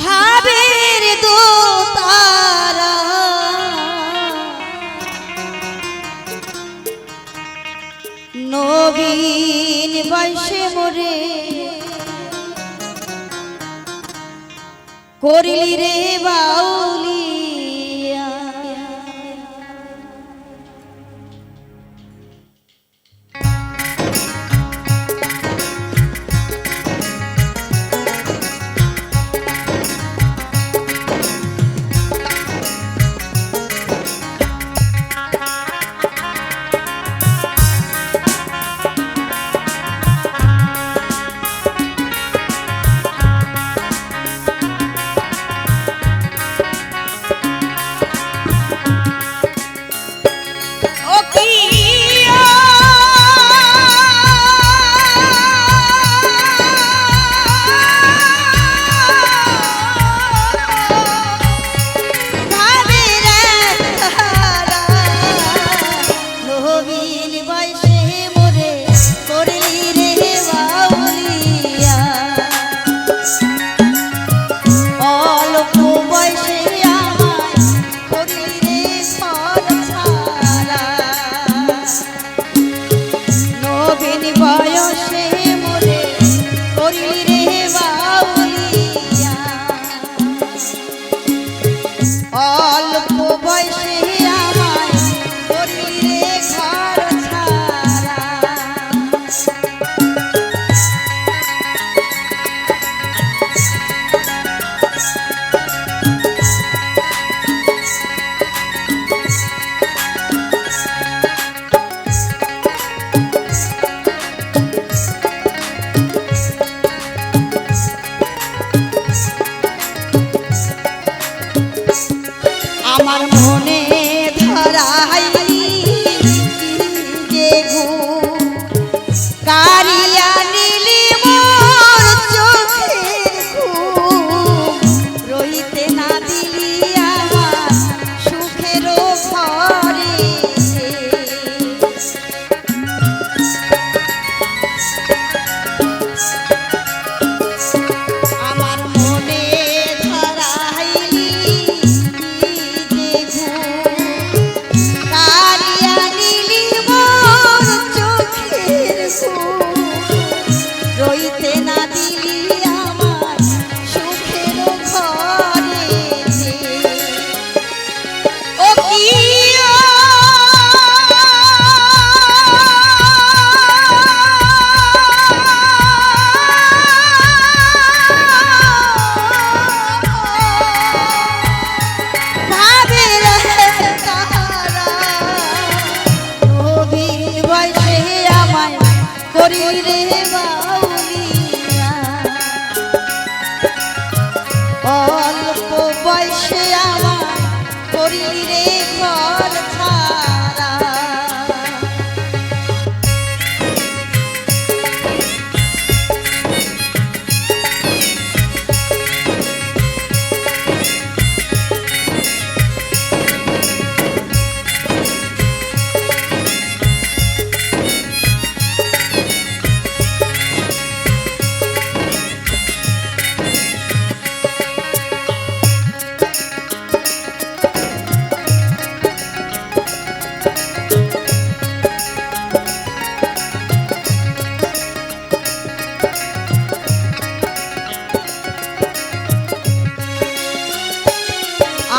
ভাবের দো তারা। নবীন বয়সে মোরে করিলি রে বাউলি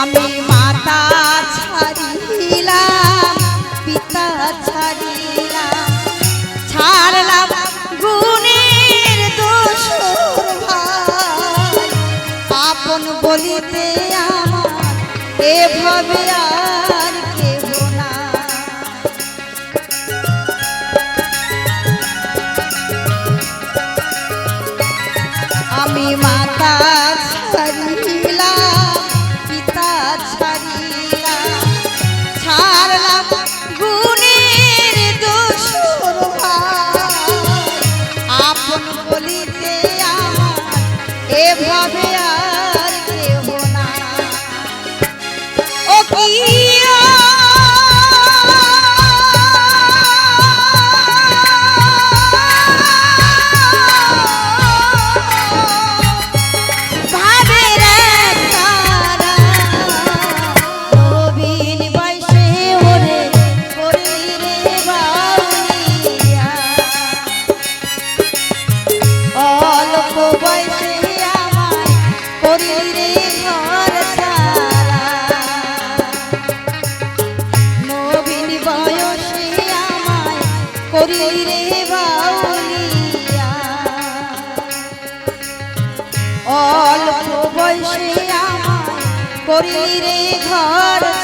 আমি মাতা ছাড়িলা পিতা ছাড়িলাম। ছাড়লাম গুণের দোষ ভাই। আপন বলিতে আমার এভাবে করলি রে ঘর